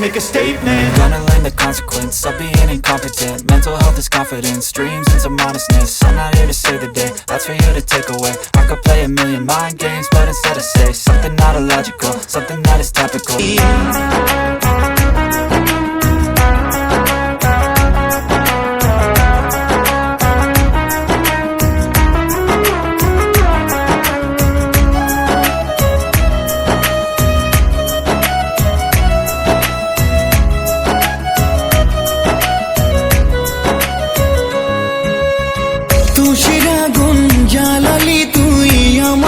make a statement. I'm gonna learn the consequence of being incompetent. Mental health is confidence, dreams and some modestness. I'm not here to save the day, that's for you to take away. I could play a million mind games, but instead I say Something not illogical, something that is topical. yeah.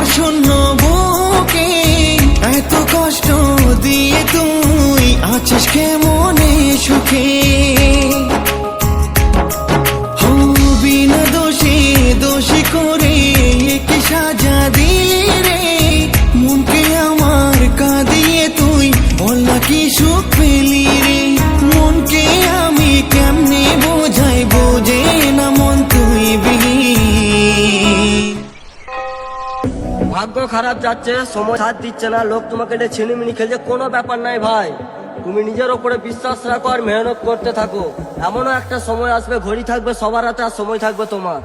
আমার শূন্য বুকে। এত কষ্ট দিয়ে তুই আছিস কেমনে সুখে? ভাগ্য খারাপ যাচ্ছে, সময় সাথ দিচ্ছে না, লোক তোমাকে এটা ছিনিমিনি খেলছে, কোনো ব্যাপার নাই ভাই। তুমি নিজের ওপরে বিশ্বাস রাখো আর মেহনত করতে থাকো। এমনও একটা সময় আসবে, ঘড়ি থাকবে, সবার হাতে আর সময় থাকবে তোমার।